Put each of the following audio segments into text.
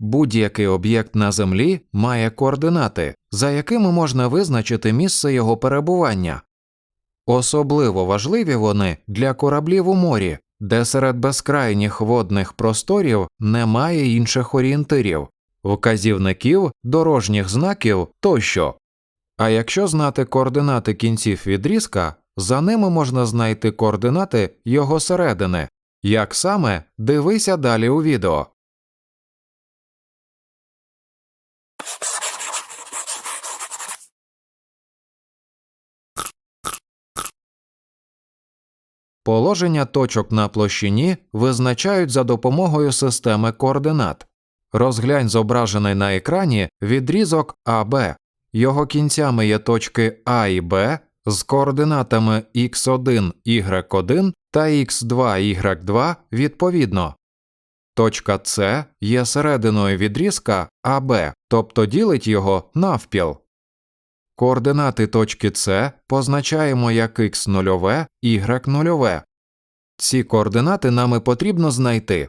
Будь-який об'єкт на Землі має координати, за якими можна визначити місце його перебування. Особливо важливі вони для кораблів у морі, де серед безкрайніх водних просторів немає інших орієнтирів, вказівників, дорожніх знаків тощо. А якщо знати координати кінців відрізка, за ними можна знайти координати його середини. Як саме дивися далі у відео. Положення точок на площині визначають за допомогою системи координат. Розглянь зображений на екрані відрізок АБ. Його кінцями є точки А і Б з координатами x1, y1 та x2, y2 відповідно. Точка С є серединою відрізка АБ, тобто ділить його навпіл. Координати точки С позначаємо як x0, y0. Ці координати нам і потрібно знайти.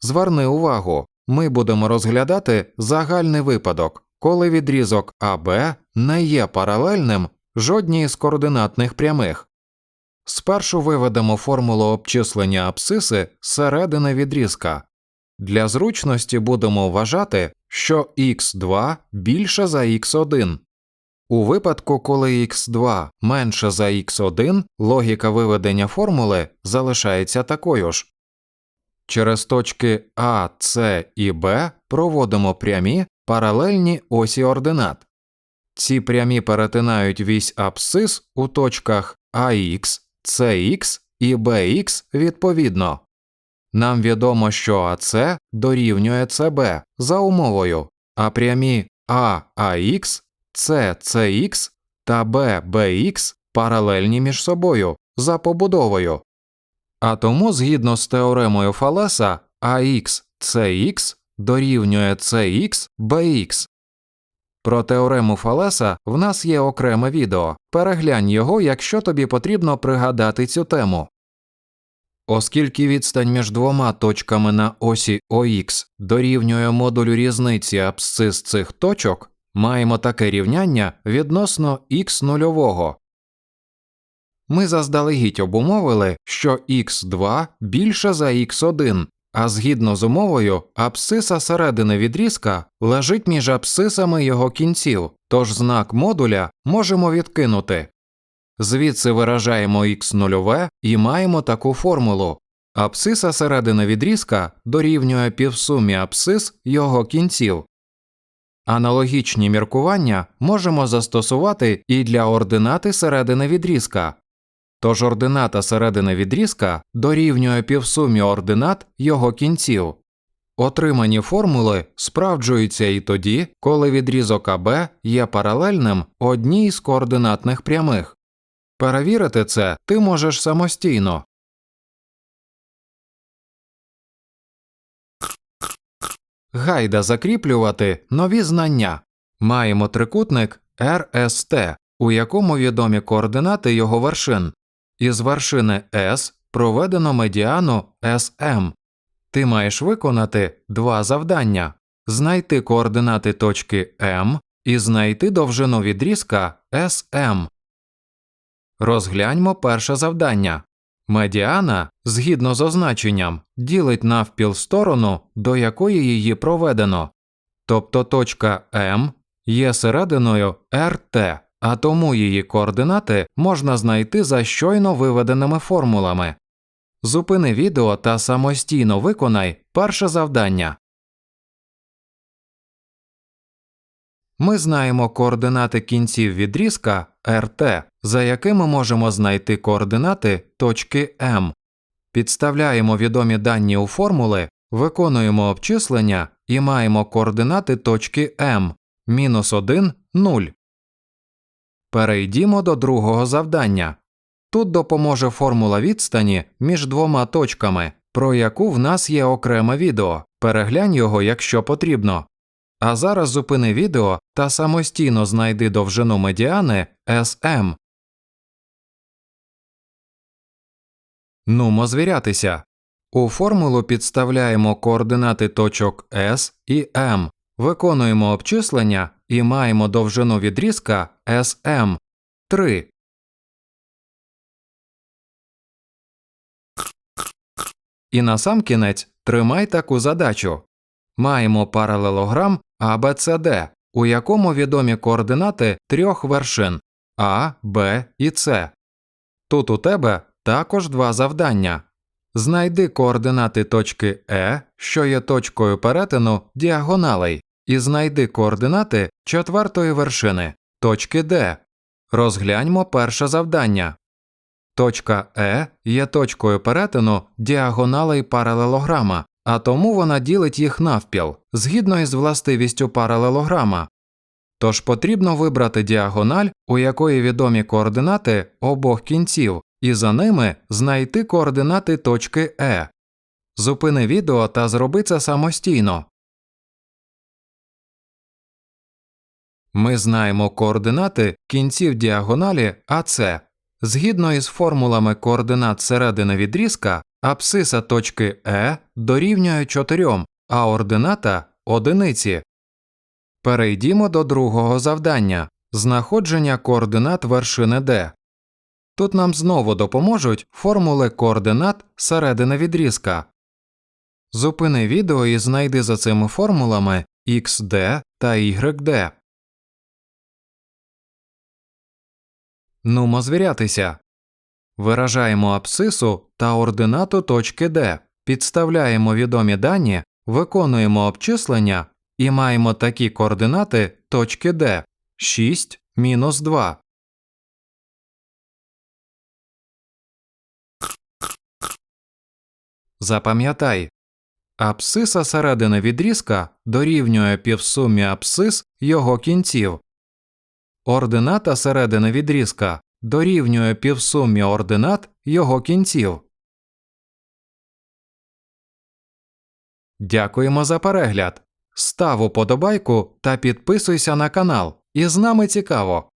Зверни увагу, ми будемо розглядати загальний випадок, коли відрізок АБ не є паралельним жодній з координатних прямих. Спершу виведемо формулу обчислення абсциси середини відрізка. Для зручності будемо вважати, що x2 більше за x1. У випадку, коли x2 менше за x1, логіка виведення формули залишається такою ж. Через точки А, С і Б проводимо прямі паралельні осі ординат. Ці прямі перетинають вісь абсцис у точках АХ, СХ і БХ відповідно. Нам відомо, що АС дорівнює СБ за умовою, а прямі ААХ, ССХ та ББХ паралельні між собою за побудовою. А тому, згідно з теоремою Фалеса, АХ CX дорівнює CX BX. Про теорему Фалеса в нас є окреме відео. Переглянь його, якщо тобі потрібно пригадати цю тему. Оскільки відстань між двома точками на осі ОХ дорівнює модулю різниці абсцис цих точок, маємо таке рівняння відносно х нульового. Ми заздалегідь обумовили, що х2 більше за х1, а згідно з умовою, абсциса середини відрізка лежить між абсцисами його кінців, тож знак модуля можемо відкинути. Звідси виражаємо х нульове і маємо таку формулу. Абсциса середини відрізка дорівнює півсумі абсцис його кінців. Аналогічні міркування можемо застосувати і для ординати середини відрізка. Тож ордината середини відрізка дорівнює півсумі ординат його кінців. Отримані формули справджуються і тоді, коли відрізок АБ є паралельним одній з координатних прямих. Перевірити це ти можеш самостійно. Гайда закріплювати нові знання. Маємо трикутник RST, у якому відомі координати його вершин. Із вершини S проведено медіану SM. Ти маєш виконати два завдання знайти координати точки M і знайти довжину відрізка SM. Розгляньмо перше завдання. Медіана, згідно з означенням, ділить навпіл сторону, до якої її проведено, тобто точка М є серединою РТ, а тому її координати можна знайти за щойно виведеними формулами. Зупини відео та самостійно виконай перше завдання. Ми знаємо координати кінців відрізка RT, за якими можемо знайти координати точки М. Підставляємо відомі дані у формули, виконуємо обчислення і маємо координати точки М мінус 1, 0. Перейдімо до другого завдання. Тут допоможе формула відстані між двома точками, про яку в нас є окреме відео. Переглянь його, якщо потрібно. А зараз зупини відео та самостійно знайди довжину медіани SM. Нумо звірятися. У формулу підставляємо координати точок S і M, виконуємо обчислення і маємо довжину відрізка SM 3. І насамкінець тримай таку задачу. Маємо паралелограм ABCD, у якому відомі координати трьох вершин А, Б і С. Тут у тебе також два завдання. Знайди координати точки Е, що є точкою перетину діагоналей, і знайди координати четвертої вершини точки Д. Розгляньмо перше завдання. Точка Е є точкою перетину діагоналей паралелограма, а тому вона ділить їх навпіл, згідно із властивістю паралелограма. Тож потрібно вибрати діагональ, у якої відомі координати обох кінців, і за ними знайти координати точки Е. Зупини відео та зроби це самостійно. Ми знаємо координати кінців діагоналі АС. Згідно із формулами координат середини відрізка, абсиса точки Е дорівнює 4, а ордината одиниці. Перейдімо до другого завдання знаходження координат вершини D. Тут нам знову допоможуть формули координат середини відрізка. Зупини відео і знайди за цими формулами XD та YD. Нумо звірятися. Виражаємо абсису та ординату точки D, підставляємо відомі дані, виконуємо обчислення і маємо такі координати точки D 6 мінус 2. Запам'ятай, абсиса середини відрізка дорівнює півсумі абсис його кінців. Ордината середини відрізка дорівнює півсумі ординат його кінців. Дякуємо за перегляд. Став уподобайку та підписуйся на канал. І з нами цікаво.